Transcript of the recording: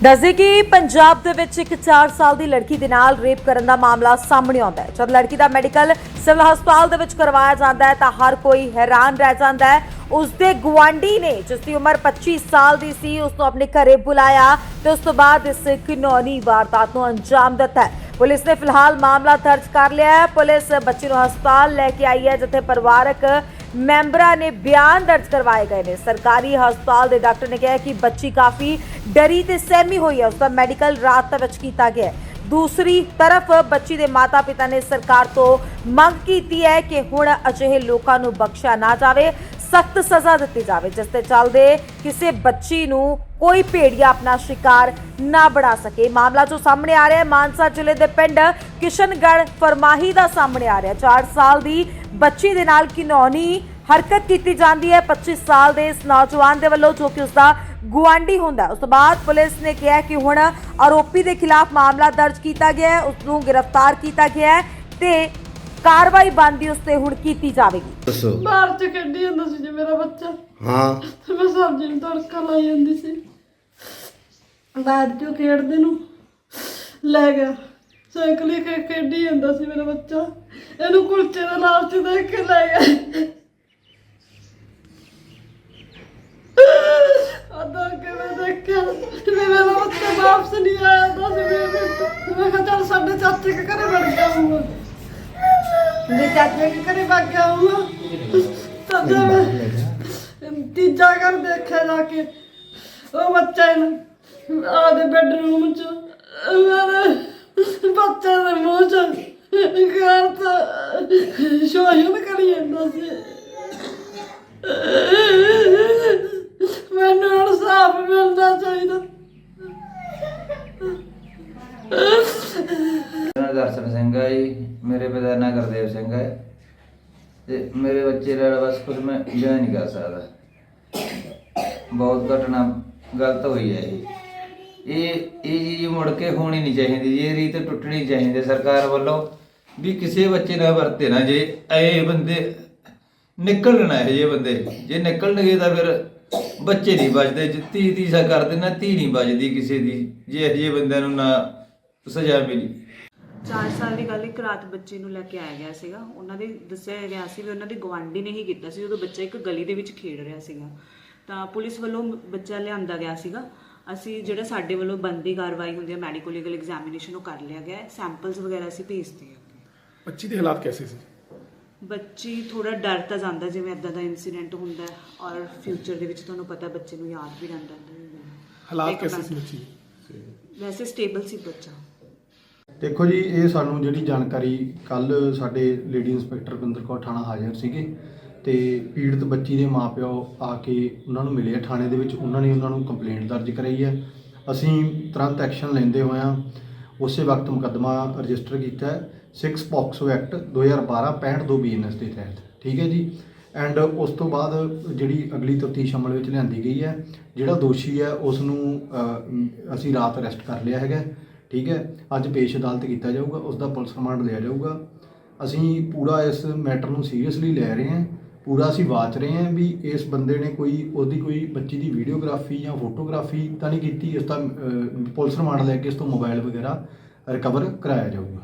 ਦੱਸਦੇ ਕਿ ਪੰਜਾਬ ਦੇ ਵਿੱਚ ਇੱਕ 4 ਸਾਲ ਦੀ ਲੜਕੀ ਦੇ ਨਾਲ ਰੇਪ ਕਰਨ ਦਾ ਮਾਮਲਾ ਸਾਹਮਣੇ ਆਉਂਦਾ ਹੈ। ਜਦ ਲੜਕੀ ਦਾ ਮੈਡੀਕਲ ਸਿਵਲ ਹਸਪਤਾਲ ਦੇ ਵਿੱਚ ਕਰਵਾਇਆ ਜਾਂਦਾ ਹੈ ਤਾਂ ਹਰ ਕੋਈ ਹੈਰਾਨ ਰਹਿ ਜਾਂਦਾ ਹੈ। ਉਸ ਦੇ ਗੁਆਂਢੀ ਨੇ, ਜਿਸ ਦੀ ਉਮਰ 25 ਸਾਲ ਦੀ ਸੀ ਉਸ ਨੂੰ ਆਪਣੇ ਘਰੇ ਬੁਲਾਇਆ ਤੇ ਉਸ ਤੋਂ ਬਾਅਦ ਇਸ ਘਿਨੌਨੀ ਵਾਰਦਾਤ ਨੂੰ ਅੰਜਾਮ ਦਿੱਤਾ ਹੈ। ਪੁਲਿਸ ਨੇ ਫਿਲਹਾਲ ਮਾਮਲਾ ਦਰਜ ਕਰ ਲਿਆ ਹੈ। ਪੁਲਿਸ ਬੱਚੇ ਨੂੰ ਹਸਪਤਾਲ ਲੈ ਕੇ ਆਈ ਹੈ, ਜਿੱਥੇ ਪਰਿਵਾਰਕ ਮੈਂਬਰਾਂ ਨੇ ਬਿਆਨ ਦਰਜ ਕਰਵਾਏ ਗਏ ਨੇ। ਸਰਕਾਰੀ ਹਸਪਤਾਲ ਦੇ ਡਾਕਟਰ ਨੇ ਕਿਹਾ ਕਿ ਬੱਚੀ ਕਾਫੀ ਡਰੀ ਤੇ ਸਹਿਮੀ ਹੋਈ ਹੈ। ਉਸ ਦਾ ਮੈਡੀਕਲ ਰਾਤ ਦੇ ਵਿੱਚ ਕੀਤਾ ਗਿਆ ਦੂਸਰੀ ਤਰਫ ਬੱਚੀ ਦੇ ਮਾਤਾ-ਪਿਤਾ ਨੇ ਸਰਕਾਰ ਤੋਂ ਮੰਗ ਕੀਤੀ ਹੈ ਕਿ ਹੁਣ ਅਜਿਹੇ ਲੋਕਾਂ ਨੂੰ ਬਖਸ਼ਿਆ ਨਾ ਜਾਵੇ। ਸਖਤ ਸਜ਼ਾ ਦਿੱਤੀ ਜਾਵੇ, ਜਿਸ ਤੇ ਚੱਲਦੇ ਕਿਸੇ ਬੱਚੀ ਨੂੰ ਕੋਈ ਭੇੜੀਆ ਆਪਣਾ ਸ਼ਿਕਾਰ ਨਾ ਬਣਾ ਸਕੇ। ਮਾਮਲਾ ਜੋ ਸਾਹਮਣੇ ਆ ਰਿਹਾ ਹੈ, ਮਾਨਸਾ ਜ਼ਿਲ੍ਹੇ ਦੇ ਪਿੰਡ ਕਿਸ਼ਨਗੜ੍ਹ ਫਰਮਾਹੀ ਦਾ ਸਾਹਮਣੇ ਆ ਰਿਹਾ ਹੈ। 4 ਸਾਲ ਦੀ ਬੱਚੀ ਦੇ ਨਾਲ ਕਿਨੌਨੀ ਹਰਕਤ ਕੀਤੀ ਜਾਂਦੀ ਹੈ। 25 ਸਾਲ ਦੇ ਇਸ ਨੌਜਵਾਨ ਦੇ ਵੱਲੋਂ ਜੋ ਕਿ ਉਸ ਦਾ ਗੁਆਂਢੀ ਹੁੰਦਾ ਉਸ ਤੋਂ ਬਾਅਦ ਪੁਲਿਸ ਨੇ ਕਿਹਾ ਕਿ ਹੁਣ ਆਰੋਪੀ ਦੇ ਖਿਲਾਫ ਮਾਮਲਾ ਦਰਜ ਕੀਤਾ ਗਿਆ ਹੈ ਉਸ ਨੂੰ ਗ੍ਰਿਫਤਾਰ ਕੀਤਾ ਗਿਆ ਹੈ ਤੇ ਕਾਰਵਾਈ ਬੰਦੀ ਉਸ ਤੇ ਹੁਣ ਕੀਤੀ ਜਾਵੇਗੀ। ਦੱਸੋ। ਬਾਹਰ ਚ ਖੇਡੀ ਜਾਂਦਾ ਸੀ ਜੀ ਮੇਰਾ ਬੱਚਾ। ਹਾਂ। ਤੇ ਮੈਂ ਸਬਜ਼ੀ ਨੂੰ ਤੜਕਾ ਲਾਈ ਜਾਂਦੀ ਸੀ। ਬਾਅਦ ਚੋਂ ਖੇਡਦੇ ਨੂੰ ਲੈ ਗਿਆ। ਸਾਈਕਲ ਹੀ ਖੇ- ਖੇਡੀ ਜਾਂਦਾ ਸੀ ਮੇਰਾ ਬੱਚਾ। ਇਹਨੂੰ ਕੁਲਚੇ ਦਾ ਲਾਲਚ ਦੇਖ ਕੇ ਲੈ ਗਿਆ। ਅਦਾ ਕਿਵੇਂ ਦੇਖਿਆ ਤੇ ਮੇਰਾ ਬੱਚਾ ਵਾਪਸ ਨਹੀਂ ਆਇਆ। ਦਸ ਵੀਹ ਮਿੰਟ ਮੈਂ ਕਿਹਾ ਚੱਲ ਸਾਡੇ ਚਾਚੇ ਕੇ ਘਰੇ ਵੜ ਗਿਆ ਹੂੰ ਮੇਰੇ ਚਾਚੇ ਕੇ ਘਰੇ ਵੜ ਗਿਆ ਹੂੰ ਤਾਂ ਮੈਂ ਤੀਜਾ ਘਰ ਦੇਖਿਆ ਜਾ ਕੇ। ਉਹ ਬੱਚਾ ਇਹਨੂੰ ਆਦੇ ਬੈਡਰੂਮ ਚ ਮੇਰੇ ਬੱਚੇ ਦੇ ਮੂੰਹ ਚ ਘਰ ਤਾਂ ਸ਼ੋਹਣ ਕਰੀ ਜਾਂਦਾ ਸੀ ਮੈਨੂੰ ਹੁਣ ਸਾਫ਼ ਮਿਲਣਾ ਚਾਹੀਦਾ ਮੇਰਾ ਨਾਂ ਦਰਸ਼ਨ ਸਿੰਘ ਹੈ ਜੀ, ਮੇਰੇ ਪਿਤਾ ਦਾ ਨਾਂ ਗੁਰਦੇਵ ਸਿੰਘ ਹੈ ਤੇ ਮੇਰੇ ਬੱਚੇ ਨਾਲ ਬਸ ਕੁਝ ਮੈਂ ਬਿਆਨ ਨਹੀਂ ਕਰ ਸਕਦਾ। ਬਹੁਤ ਘਟਨਾ ਗਲਤ ਹੋਈ ਹੈ ਇਹ। ਇਹ ਇਹ ਚੀਜ਼ ਮੁੜ ਕੇ ਹੋਣੀ ਨਹੀਂ ਚਾਹੀਦੀ ਜੀ, ਇਹ ਰੀਤ ਟੁੱਟਣੀ ਚਾਹੀਦੀ ਸਰਕਾਰ ਵੱਲੋਂ ਵੀ ਕਿਸੇ ਬੱਚੇ ਨਾਲ ਵਰਤੇ ਨਾ ਜੇ, ਇਹ ਬੰਦੇ ਨਿਕਲਣਾ ਹੈ ਜੇ ਬੰਦੇ। ਜੇ ਨਿਕਲਣਗੇ ਤਾਂ ਫਿਰ ਬੱਚੇ ਨਹੀਂ ਬਚਦੇ, ਜੇ ਧੀ ਧੀਸਾ ਕਰਦੇ ਨਾ ਧੀ ਨਹੀਂ ਬਚਦੀ ਕਿਸੇ ਦੀ। ਜੇ ਇਹ ਜਿਹੇ ਬੰਦਿਆਂ ਨੂੰ ਨਾ ਸਜ਼ਾ ਮਿਲੀ। 4 ਸਾਲ ਦੀ ਗੱਲ ਇੱਕ ਰਾਤ ਬੱਚੇ ਨੂੰ ਲੈ ਕੇ ਆਇਆ ਗਿਆ ਸੀਗਾ। ਉਹਨਾਂ ਦੇ ਦੱਸਿਆ ਗਿਆ ਸੀ ਵੀ ਉਹਨਾਂ ਦੇ ਗਵਾਂਢੀ ਨੇ ਹੀ ਕੀਤਾ ਸੀ ਜਦੋਂ ਬੱਚਾ ਇੱਕ ਗਲੀ ਦੇ ਵਿੱਚ ਖੇਡ ਰਿਹਾ ਸੀਗਾ। ਤਾਂ ਪੁਲਿਸ ਵੱਲੋਂ ਬੱਚਾ ਲਿਆਂਦਾ ਗਿਆ ਸੀਗਾ। ਅਸੀਂ ਜਿਹੜਾ ਸਾਡੇ ਵੱਲੋਂ ਬੰਦੀ ਕਾਰਵਾਈ ਹੁੰਦੀ ਹੈ ਮੈਡੀਕਲ ਲੀਗਲ ਐਗਜ਼ਾਮੀਨੇਸ਼ਨ ਉਹ ਕਰ ਲਿਆ ਗਿਆ। ਸੈਂਪਲਸ ਵਗੈਰਾ ਅਸੀਂ ਭੇਜਦੇ ਹਾਂ। ਬੱਚੀ ਦੇ ਹਾਲਾਤ ਕੈਸੇ ਸੀ? ਬੱਚੀ ਥੋੜਾ ਡਰ ਤਾਂ ਜਾਂਦਾ ਜਿਵੇਂ ਇਦਾਂ ਦਾ ਇਨਸੀਡੈਂਟ ਹੁੰਦਾ ਹੈ ਔਰ ਫਿਊਚਰ ਦੇ ਵਿੱਚ ਤੁਹਾਨੂੰ ਪਤਾ ਬੱਚੇ ਨੂੰ ਯਾਦ ਵੀ ਰਹਿੰਦਾ ਹਾਲਾਤ ਕੈਸੇ। ਸੀ ਬੱਚੀ? ਵੈਸੇ ਸਟੇਬਲ ਸੀ ਬੱਚਾ। ਦੇਖੋ ਜੀ, ਇਹ ਸਾਨੂੰ ਜਿਹੜੀ ਜਾਣਕਾਰੀ ਕੱਲ ਸਾਡੇ ਲੇਡੀ ਇੰਸਪੈਕਟਰ ਬਿੰਦਰ ਕੌਰ ਥਾਣਾ ਹਾਜ਼ਰ ਸੀਗੇ ਤੇ ਪੀੜਤ ਬੱਚੀ ਦੇ ਮਾਪਿਓ ਆ ਕੇ ਉਹਨਾਂ ਨੂੰ ਮਿਲੇ ਆ ਥਾਣੇ ਦੇ ਵਿੱਚ। ਉਹਨਾਂ ਨੇ ਉਹਨਾਂ ਨੂੰ ਕੰਪਲੇਂਟ ਦਰਜ ਕਰਾਈ ਹੈ। ਅਸੀਂ ਤੁਰੰਤ ਐਕਸ਼ਨ ਲੈਂਦੇ ਹੋਇਆਂ ਉਸੇ ਵਕਤ ਮੁਕੱਦਮਾ ਰਜਿਸਟਰ ਕੀਤਾ ਹੈ। 6 ਪੌਕਸੋ ਐਕਟ 2012 62 ਬੀਐਨਐਸ ਦੇ ਤਹਿਤ। ਠੀਕ ਹੈ ਜੀ? ਐਂਡ ਉਸ ਤੋਂ ਬਾਅਦ ਜਿਹੜੀ ਅਗਲੀ ਤਫਤੀਸ਼ ਅਮਲ ਵਿੱਚ ਲਿਆਂਦੀ ਗਈ ਹੈ, ਜਿਹੜਾ ਦੋਸ਼ੀ ਹੈ ਉਸ ਨੂੰ ਅਸੀਂ ਰਾਤ ਅਰੈਸਟ ਕਰ ਲਿਆ ਹੈਗਾ। ਠੀਕ ਹੈ? ਅੱਜ ਪੇਸ਼ ਅਦਾਲਤ ਕੀਤਾ ਜਾਊਗਾ ਉਸ ਦਾ ਪੁਲਿਸ ਰਿਮਾਂਡ ਲਿਆ ਜਾਊਗਾ। ਅਸੀਂ ਪੂਰਾ ਇਸ ਮੈਟਰ ਨੂੰ ਸੀਰੀਅਸਲੀ ਲੈ ਰਹੇ ਹਾਂ। ਪੂਰਾ ਅਸੀਂ ਵਾਚ ਰਹੇ ਹਾਂ ਵੀ ਇਸ ਬੰਦੇ ਨੇ ਕੋਈ, ਉਹਦੀ ਕੋਈ ਬੱਚੀ ਦੀ ਵੀਡੀਓਗ੍ਰਾਫੀ ਜਾਂ ਫੋਟੋਗ੍ਰਾਫੀ ਤਾਂ ਨਹੀਂ ਕੀਤੀ, ਇਸ ਦਾ ਪੁਲਿਸ ਰਿਮਾਂਡ ਲੈ ਕੇ ਇਸ ਤੋਂ ਮੋਬਾਈਲ ਵਗੈਰਾ ਰਿਕਵਰ ਕਰਾਇਆ ਜਾਊਗਾ।